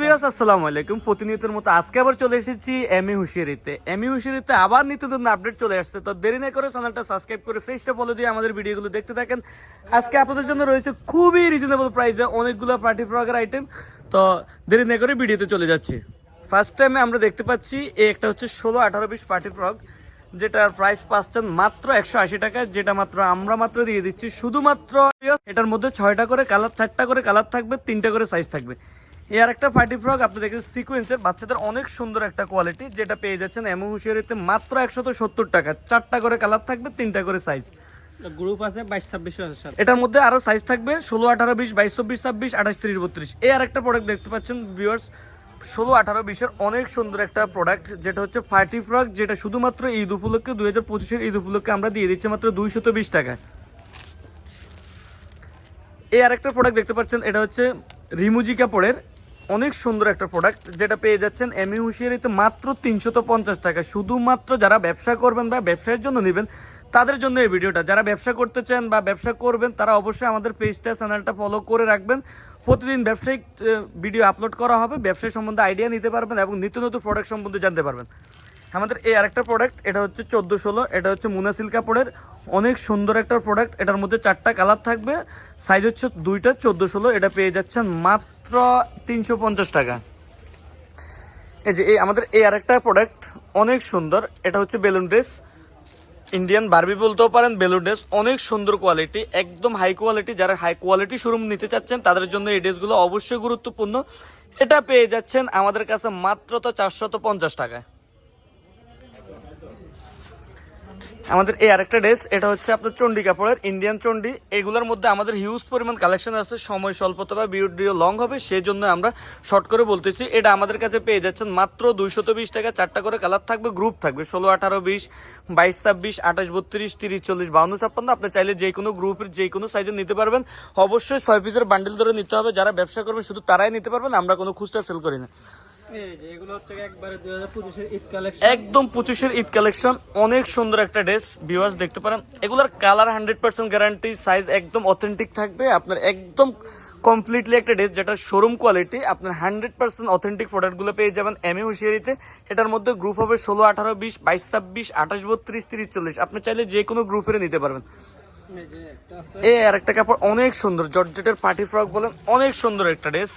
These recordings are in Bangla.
বিয়াস আসসালামু আলাইকুম। প্রতিনিয়তের মতো আজকে আবার চলে এসেছি এমএ হুশিয়ারিতে। এমএ হুশিয়ারিতে আবার নিত্যদিন আপডেট চলে আসছে। তো দেরি না করে চ্যানেলটা সাবস্ক্রাইব করে ফেসটা ফলো দিয়ে আমাদের ভিডিওগুলো দেখতে থাকেন। আজকে আপনাদের জন্য রয়েছে খুবই রিজনেবল প্রাইসে অনেকগুলো পার্টি ফ্রকের আইটেম তো দেরি না করে ভিডিওতে চলে যাচ্ছি। ফার্স্ট টাইমে আমরা দেখতে পাচ্ছি, এই একটা হচ্ছে ষোলো, আঠারো, বিশ পার্টি ফ্রক যেটার প্রাইস পাচ্ছেন মাত্র একশো আশি টাকা, যেটা মাত্র আমরা মাত্র দিয়ে দিচ্ছি। শুধুমাত্র, এটার মধ্যে ছয়টা করে কালার চারটা করে কালার থাকবে, তিনটা করে সাইজ থাকবে। এই আর একটা পার্টি ফ্রক আপনি দেখেন সিকোয়েন্সের বাচ্চাদের অনেক সুন্দর একটা কোয়ালিটি যেটা পেয়ে যাচ্ছেন এমন হুশিয়ারিতে মাত্র একশত সত্তর টাকা। চারটা করে কালার থাকবে তিনটা করে সাইজ গ্রুপ আছে বাইশ ছাব্বিশ এটার মধ্যে আরও সাইজ থাকবে ষোলো আঠারো বিশ বাইশ চব্বিশ ছাব্বিশ আঠাশ তিরিশ বত্রিশ। এই আর একটা প্রোডাক্ট দেখতে পাচ্ছেন ভিউয়ার্স ষোলো আঠারো বিশের অনেক সুন্দর একটা প্রোডাক্ট যেটা হচ্ছে ফার্টি ফ্রক যেটা শুধুমাত্র ঈদ উপলক্ষে দুই হাজার পঁচিশের ঈদ উপলক্ষে আমরা দিয়ে দিচ্ছি মাত্র দুইশত বিশ টাকা এই আরেকটা প্রোডাক্ট দেখতে পাচ্ছেন এটা হচ্ছে রিমুজি কাপড়ের অনেক সুন্দর একটা প্রোডাক্ট যেটা পেয়ে যাচ্ছেন এমি হুশিয়ারিতে মাত্র তিনশত পঞ্চাশ টাকা। শুধুমাত্র যারা ব্যবসা করবেন বা ব্যবসায়ের জন্য নেবেন, তাদের জন্য এই ভিডিওটা। যারা ব্যবসা করতে চান বা ব্যবসা করবেন, তারা অবশ্যই আমাদের পেজটা, চ্যানেলটা ফলো করে রাখবেন। প্রতিদিন ব্যবসায়িক ভিডিও আপলোড করা হবে, ব্যবসায় সম্বন্ধে আইডিয়া নিতে পারবেন এবং নিত্য নতুন প্রোডাক্ট সম্বন্ধে জানতে পারবেন। আমাদের এই আরেকটা প্রোডাক্ট এটা হচ্ছে চোদ্দ ষোলো এটা হচ্ছে মুনাসিল কাপড়ের। অনেক সুন্দর একটা প্রোডাক্ট এটার মধ্যে চারটা কালার থাকবে। সাইজ হচ্ছে দুইটা চোদ্দ ষোলো এটা পেয়ে যাচ্ছেন মাত্র তিনশো পঞ্চাশ টাকা। এই যে, এই আমাদের এই আরেকটা প্রোডাক্ট অনেক সুন্দর। এটা হচ্ছে বেলুন ড্রেস। ইন্ডিয়ান বারবি বলতেও পারেন, বেলুন ড্রেস অনেক সুন্দর কোয়ালিটি একদম হাই কোয়ালিটি যারা হাই কোয়ালিটি শোরুম নিতে চাচ্ছেন, তাদের জন্য এই ড্রেসগুলো অবশ্যই গুরুত্বপূর্ণ। এটা পেয়ে যাচ্ছেন আমাদের কাছে মাত্র তো চারশত পঞ্চাশ টাকায়। আমাদের এই আরেকটা ড্রেস এটা হচ্ছে আপনার চন্ডি কাপড়ের ইন্ডিয়ান চন্ডি এগুলোর মধ্যে আমাদের হিউজ পরিমাণ কালেকশন আছে, সময় স্বল্পতা বা ভিডিও লং হবে সেই জন্য আমরা শর্ট করে বলতেছি। এটা আমাদের কাছে পেয়ে যাচ্ছেন মাত্র দুইশত বিশ টাকা, চারটা করে কালার থাকবে গ্রুপ থাকবে, ষোলো, আঠারো, বিশ, বাইশ, ছাব্বিশ, আঠাশ, বত্রিশ, তিরিশ, চল্লিশ বাউন্ন ছাপ্পান্ন। আপনি চাইলে যে কোনো গ্রুপের যে কোনো সাইজের নিতে পারবেন। অবশ্যই ছয় পিসের বান্ডেল ধরে নিতে হবে, যারা ব্যবসা করবেন শুধু তারাই নিতে পারবেন, আমরা কোনো খুচরা সেল করি না। একদম পঁচিশের ঈদ কালেকশন অনেক সুন্দর একটা ড্রেস ভিউয়ার্স দেখতে পারেন। এগুলোর colour hundred percent guarantee size একদম অথেন্টিক থাকবে। আপনার একদম কমপ্লিটলি একটা ড্রেস যেটা শোরুম কোয়ালিটি আপনার হান্ড্রেড পার্সেন্ট অথেন্টিক প্রোডাক্টগুলো পেয়ে যাবেন এম এ হুশিয়ারিতে এটার মধ্যে গ্রুপ হবে ষোলো আঠারো বিশ বাইশ ছাব্বিশ আঠাশ বত্রিশ তিরিশ চল্লিশ। আপনি চাইলে যে কোনো গ্রুপের নিতে পারবেন। এই যে একটা আরেকটা কাপড় অনেক সুন্দর জর্জেটের পার্টি ফ্রক বলেন অনেক সুন্দর একটা ড্রেস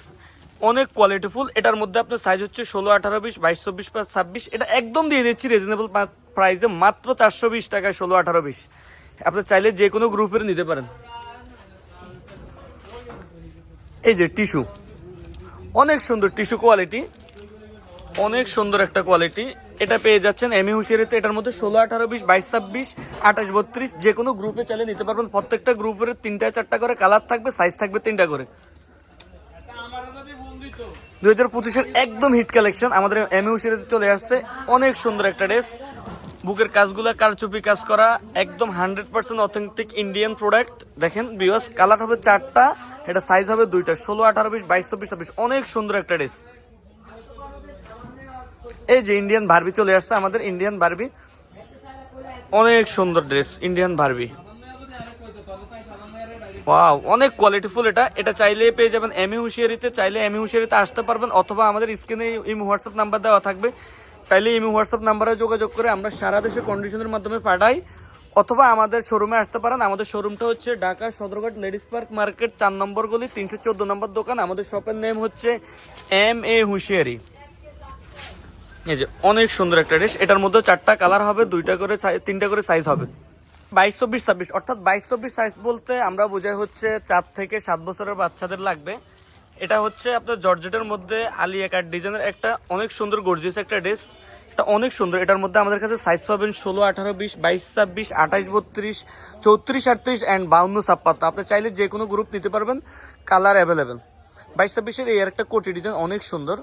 অনেক কোয়ালিটিফুল এটার মধ্যে আপনার সাইজ হচ্ছে ষোলো, আঠারো, বিশ, বাইশ, চব্বিশ পাঁচ ছাব্বিশ। এটা একদম দিয়ে দিচ্ছি রিজনেবল প্রাইসে মাত্র চারশো বিশ টাকায় ষোলো, আঠারো, বিশ। আপনি চাইলে যে কোনো গ্রুপের নিতে পারেন। এই যে টিস্যু অনেক সুন্দর টিস্যু কোয়ালিটি অনেক সুন্দর একটা কোয়ালিটি এটা পেয়ে যাচ্ছেন এমি হুশিয়ারিতে। এটার মধ্যে ষোলো, আঠারো, বিশ, বাইশ, ছাব্বিশ, আঠাশ, বত্রিশ, যে কোনো গ্রুপে চাইলে নিতে পারবেন। প্রত্যেকটা গ্রুপের তিনটা, চারটা করে কালার থাকবে সাইজ থাকবে তিনটা করে। দুই হাজার পঁচিশের একদম হিট কালেকশন আমাদের এমি হুশিয়ারিতে চলে আসছে। অনেক সুন্দর একটা ড্রেস বুকের কাজগুলো, কারচুপি কাজ করা, একদম hundred percent authentic Indian product দেখেন বিওস কালার হবে চারটা, এটা সাইজ হবে দুইটা, ষোলো, আঠারো, বিশ, বাইশ, চব্বিশ, ছাব্বিশ। অনেক সুন্দর একটা ড্রেস এই যে ইন্ডিয়ান বারবি চলে আসছে, আমাদের ইন্ডিয়ান বারবি অনেক সুন্দর ড্রেস ইন্ডিয়ান বারবি ওয়াও অনেক কোয়ালিটিফুল এটা। এটা চাইলে পেয়ে যাবেন এমি হুশিয়ারিতে চাইলে এমি হুশিয়ারিতে আসতে পারবেন, অথবা আমাদের স্ক্রিনে ইমো হোয়াটসঅ্যাপ নাম্বার দেওয়া থাকবে। চাইলে ইমো হোয়াটসঅ্যাপ নাম্বারে যোগাযোগ করে আমরা সারা দেশে কন্ডিশনের মাধ্যমে পাঠাই, অথবা আমাদের শোরুমে আসতে পারেন। আমাদের শোরুমটা হচ্ছে Dhaka Sadarghat ladies park market চার নম্বর গলি, তিনশো চোদ্দ নম্বর দোকান। আমাদের শপের নেম হচ্ছে এম এ হুশিয়ারি এই যে অনেক সুন্দর একটা ড্রেস এটার মধ্যে চারটা কালার হবে, দুইটা করে তিনটা করে সাইজ হবে। বাইশ, চব্বিশ, ছাব্বিশ। অর্থাৎ বাইশ, চব্বিশ সাইজ বলতে আমরা বোঝাই হচ্ছে চার থেকে সাত বছরের বাচ্চাদের লাগবে। এটা হচ্ছে আপনার জর্জেটের মধ্যে আলিয়া কাট ডিজাইনের একটা অনেক সুন্দর গর্জিয়াস একটা ড্রেস। এটা অনেক সুন্দর। এটার মধ্যে আমাদের কাছে সাইজ পাবেন ষোলো, আঠারো, বিশ, বাইশ, ছাব্বিশ, আঠাইশ, বত্রিশ, চৌত্রিশ, আটত্রিশ অ্যান্ড বাউন্ন, ছাপ্পান্ন। আপনি চাইলে যে কোনো গ্রুপ নিতে পারবেন কালার অ্যাভেলেবেল বাইশ, ছাব্বিশের এই একটা কোটি ডিজাইন অনেক সুন্দর।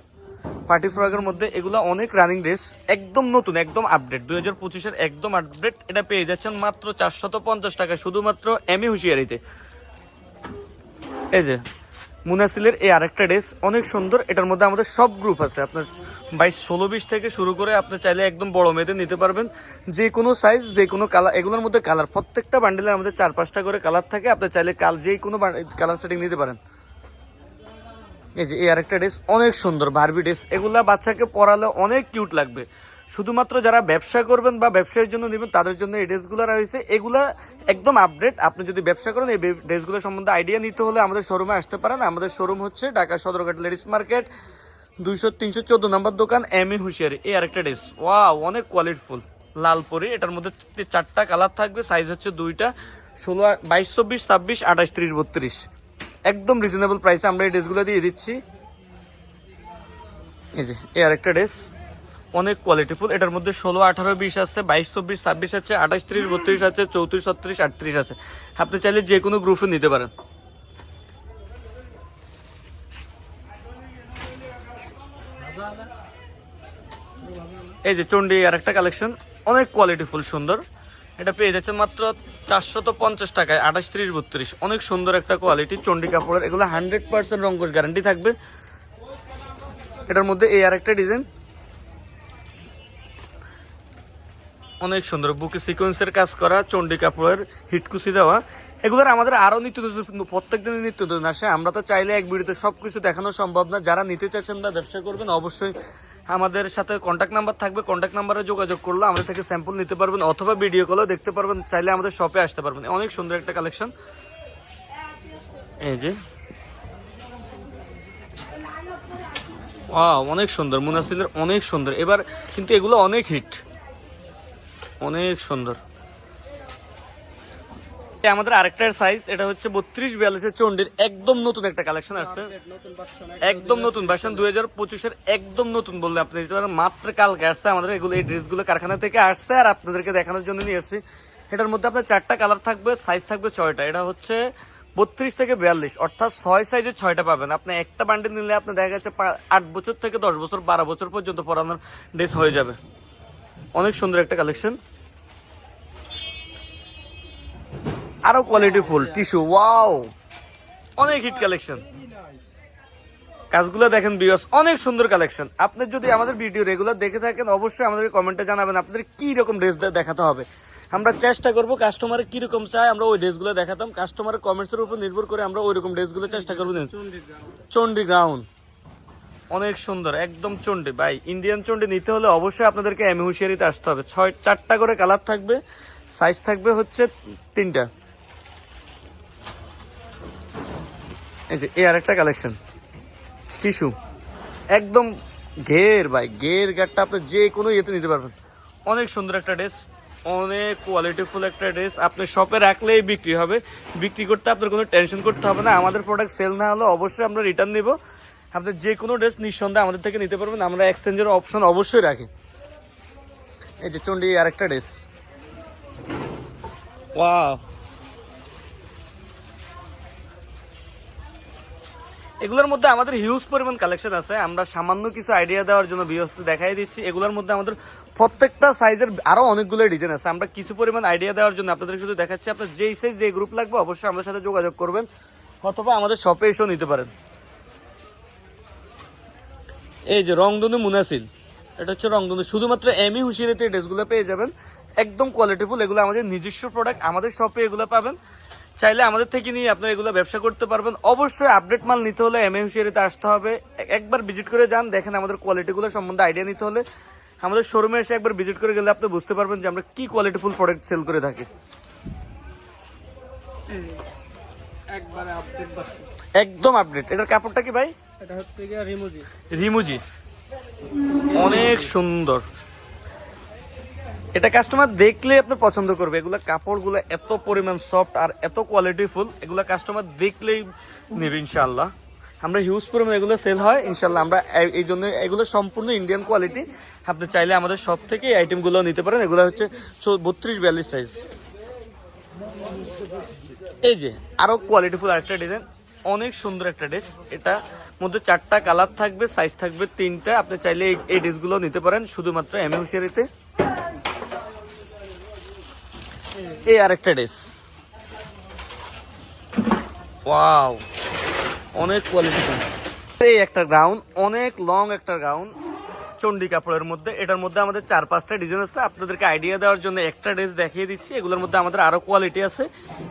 পার্টি ফ্রকের মধ্যে এগুলো অনেক রানিং ড্রেস একদম নতুন, একদম আপডেট দুই হাজার পঁচিশের একদম আপডেট এটা পেয়ে যাচ্ছেন মাত্র চারশত পঞ্চাশ টাকা শুধুমাত্র এমি হুশিয়ারিতে এই যে মুনাসিলের এই আরেকটা ড্রেস অনেক সুন্দর। এটার মধ্যে আমাদের সব গ্রুপ আছে। আপনার বাইশ, ষোলো, বিশ থেকে শুরু করে আপনি চাইলে একদম বড় মেয়েদের নিতে পারবেন। যে কোনো সাইজ যে কোনো কালার এগুলোর মধ্যে কালার প্রত্যেকটা বান্ডেলের আমাদের চার পাঁচটা করে কালার থাকে। আপনি চাইলে কাল যে কোনো কালার সেটিং নিতে পারেন। এই যে, এই আরেকটা ড্রেস অনেক সুন্দর বারবি ড্রেস এগুলা বাচ্চাকে পরালে অনেক কিউট লাগবে। শুধুমাত্র যারা ব্যবসা করবেন বা ব্যবসার জন্য নেবেন, তাদের জন্য এই ড্রেসগুলো রয়েছে। এগুলা একদম আপডেট আপনি যদি ব্যবসা করেন, এই ড্রেসগুলো সম্বন্ধে আইডিয়া নিতে হলে আমাদের শোরুমে আসতে পারেন। আমাদের শোরুম হচ্ছে ঢাকা সদরঘাট লেডিস মার্কেট দুইশো, তিনশো চোদ্দ নম্বর দোকান এম এ হুশিয়ারি। এই আরেকটা ড্রেস ওয়াও অনেক কোয়ালিটিফুল লাল পরি, এটার মধ্যে চারটা কালার থাকবে সাইজ হচ্ছে দুইটা, ষোলো, বাইশ, চব্বিশ, ছাব্বিশ, আঠাশ, ত্রিশ, বত্রিশ। একদম রিজনেবল প্রাইসে আমরা এই ড্রেসগুলো দিয়ে দিচ্ছি। এই যে, এই আরেকটা ড্রেস অনেক কোয়ালিটিফুল এটার মধ্যে ষোলো, আঠারো, বিশ আছে, বাইশ, চব্বিশ, ছাব্বিশ আছে, আঠাশ, ত্রিশ, বত্রিশ আছে, চৌত্রিশ, ছত্রিশ, আটত্রিশ আছে। আপনি চাইলে যে কোনো গ্রুপে নিতে পারেন। এই যে চন্ডী আর একটা কালেকশন অনেক কোয়ালিটিফুল সুন্দর। এটা পেয়ে যাচ্ছে মাত্র চারশত পঞ্চাশ টাকায়, আঠাশ, ত্রিশ, বত্রিশ। অনেক সুন্দর একটা কোয়ালিটি চন্ডী কাপড়ের। এগুলো হান্ড্রেড পার্সেন্ট রঙ্গস গ্যারান্টি থাকবে। এটার মধ্যে এই আর একটা ডিজাইন অনেক সুন্দর, বুকে সিকোয়েন্সের কাজ করা চন্ডী কাপড়ের হিটকুসি দেওয়া। এগুলোর আমাদের আরও নিত্য নতুন প্রত্যেক দিন নিত্য নতুন আসে। আমরা তো চাইলে এক ভিডিওতে সবকিছু দেখানো সম্ভব না। যারা নিতে চাচ্ছেন বা ব্যবসা করবেন, অবশ্যই আমাদের সাথে কন্ট্যাক্ট নাম্বার থাকবে। কন্ট্যাক্ট নাম্বারে যোগাযোগ করলে আমাদের থেকে স্যাম্পল নিতে পারবেন অথবা ভিডিও কলও দেখতে পারবেন। চাইলে আমাদের শপে আসতে পারবেন। অনেক সুন্দর একটা কালেকশন এই যে। অনেক সুন্দর। মুনাসিলের অনেক সুন্দর। এবার কিন্তু এগুলো অনেক হিট অনেক সুন্দর। আমাদের আরেকটা সাইজ এটা হচ্ছে বত্রিশ বিয়াল্লিশের চন্ডির একদম নতুন একটা কালেকশন আসছে। একদম নতুন ভার্সন দুই হাজার পঁচিশের একদম নতুন বললে আপনি মাত্র কালকে আসছে আমাদের এগুলো এই ড্রেসগুলো কারখানা থেকে আসছে আর আপনাদেরকে দেখানোর জন্য নিয়ে এসেছি। এটার মধ্যে আপনার চারটা কালার থাকবে সাইজ থাকবে ছয়টা। এটা হচ্ছে বত্রিশ থেকে বিয়াল্লিশ অর্থাৎ ছয় সাইজের ছয়টা পাবেন। আপনি একটা বান্ডেল নিলে আপনি দেখা গেছে আট বছর থেকে দশ বছর বারো বছর পর্যন্ত পরানোর ড্রেস হয়ে যাবে। অনেক সুন্দর একটা কালেকশন আরও কোয়ালিটি ফুল টিস্যু ওয়াও অনেক হিট কালেকশন কাজগুলো দেখেন বিয়স অনেক সুন্দর কালেকশন আপনি যদি আমাদের ভিডিও রেগুলার দেখে থাকেন, অবশ্যই আমাদেরকে কমেন্টে জানাবেন আপনাদের কি রকম ড্রেস দেখাতে হবে। আমরা চেষ্টা করব কাস্টমার কি রকম চায় আমরা ওই ড্রেসগুলো দেখাতাম। কাস্টমারের কমেন্টসের উপর নির্ভর করে আমরা ওই রকম ড্রেসগুলো চেষ্টা করব চন্ডী গ্রাউন্ড অনেক সুন্দর, একদম চন্ডী ভাই ইন্ডিয়ান চন্ডী নিতে হলে অবশ্যই আপনাদেরকে এমি হুশিয়ারিতে আসতে হবে। ছয় চারটা করে কালার থাকবে সাইজ থাকবে হচ্ছে তিনটা। এই যে, এই আরেকটা কালেকশন টিস্যু একদম ঘের ভাই, ঘের গাটটা আপনি যে কোনো ইয়েতে নিতে পারবেন। অনেক সুন্দর একটা ড্রেস অনেক কোয়ালিটিফুল একটা ড্রেস আপনি শপে রাখলেই বিক্রি হবে। বিক্রি করতে আপনার কোনো টেনশন করতে হবে না। আমাদের প্রোডাক্ট সেল না হলে অবশ্যই আমরা রিটার্ন নিব। আপনি যে কোনো ড্রেস নিঃসন্দেহে আমাদের থেকে নিতে পারবেন। আমরা এক্সচেঞ্জের অপশন অবশ্যই রাখি। এই যে, চন্ডী আরেকটা ড্রেস ওয়াও এগুলোর মধ্যে আমাদের হিউজ পরিমাণ কালেকশন আছে। আমরা সামান্য কিছু আইডিয়া দেওয়ার জন্য বিহস্ত দেখাই দিচ্ছি। এগুলোর মধ্যে আমাদের প্রত্যেকটা সাইজের আরও অনেকগুলো ডিজাইন আছে। আমরা কিছু পরিমাণ আইডিয়া দেওয়ার জন্য আপনাদের শুধু দেখাচ্ছি। আপনার যেই সাইজ যে গ্রুপ লাগবে, অবশ্যই আমাদের সাথে যোগাযোগ করবেন অথবা আমাদের শপে এসেও নিতে পারেন। এই যে রংধনু মুনাসিল এটা হচ্ছে রংধনু। শুধুমাত্র এমই হুশিয়ারিতে ড্রেসগুলো পেয়ে যাবেন। একদম কোয়ালিটিফুল এগুলো আমাদের নিজস্ব প্রোডাক্ট আমাদের শপে এগুলো পাবেন। চাইলে আমাদের থেকে নিয়ে আপনারা এগুলো ব্যবসা করতে পারবেন। অবশ্যই আপডেট মাল নিতে হলে এম হুশিয়ারিতে আসতে হবে। একবার ভিজিট করে যান দেখেন আমাদের কোয়ালিটিগুলো সম্বন্ধে আইডিয়া নিতে হলে। আমাদের শোরুমে এসে একবার ভিজিট করে গেলে আপনি বুঝতে পারবেন যে আমরা কি কোয়ালিটিফুল প্রোডাক্ট সেল করে থাকি। একবারে একদম আপডেট এটার কাপড়টা কি ভাই? এটা হচ্ছে রিমুজি। রিমুজি। অনেক সুন্দর। এটা কাস্টমার দেখলে আপনি পছন্দ করবে। এগুলা কাপড়গুলো এত পরিমাণ সফট আর এত কোয়ালিটিফুল এগুলা কাস্টমার দেখলেই নেবে ইনশাল্লাহ আমরা হিউজ পরিমাণ এগুলো সেল হয় ইনশাল্লাহ আমরা এই জন্য এগুলো সম্পূর্ণ ইন্ডিয়ান কোয়ালিটি আপনি চাইলে আমাদের সব থেকে এই আইটেমগুলো নিতে পারেন, এগুলো হচ্ছে বত্রিশ বিয়াল্লিশ সাইজ এই যে, আরও কোয়ালিটিফুল আরেকটা ডিজাইন অনেক সুন্দর একটা ড্রেস এটা মধ্যে চারটা কালার থাকবে সাইজ থাকবে তিনটা। আপনি চাইলে এই- ড্রেসগুলো নিতে পারেন, শুধুমাত্র এম এই আরেকটা ড্রেস। ওয়াও অনেক কোয়ালিটি এই একটা গাউন অনেক লং একটা গাউন চন্ডি কাপড়ের মধ্যে। এটার মধ্যে আমাদের চার পাঁচটা ডিজাইন আছে। আপনাদেরকে আইডিয়া দেওয়ার জন্য একটা ড্রেস দেখিয়ে দিচ্ছি। এগুলোর মধ্যে আমাদের আরও কোয়ালিটি আছে।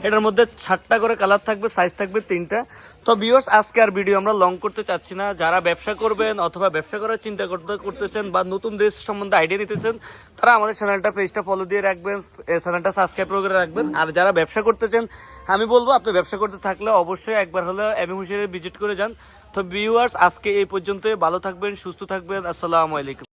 এটার মধ্যে সাতটা করে কালার থাকবে সাইজ থাকবে তিনটা। তো ভিউয়ার্স আজকে আর ভিডিও আমরা লং করতে চাচ্ছি না। যারা ব্যবসা করবেন অথবা ব্যবসা করার চিন্তা করতে, করতেছেন বা নতুন ড্রেস সম্বন্ধে আইডিয়া নিতেছেন, তারা আমাদের চ্যানেলটা পেজটা ফলো দিয়ে রাখবেন চ্যানেলটা সাবস্ক্রাইব করে রাখবেন। আর যারা ব্যবসা করতেছেন, আমি বলব, আপনি ব্যবসা করতে থাকলে অবশ্যই একবার হলে এমি হুশিয়ারে ভিজিট করে যান। তো ভিউয়ার্স আজকে এই পর্যন্ত ভালো থাকবেন সুস্থ থাকবেন। আসসালামু আলাইকুম।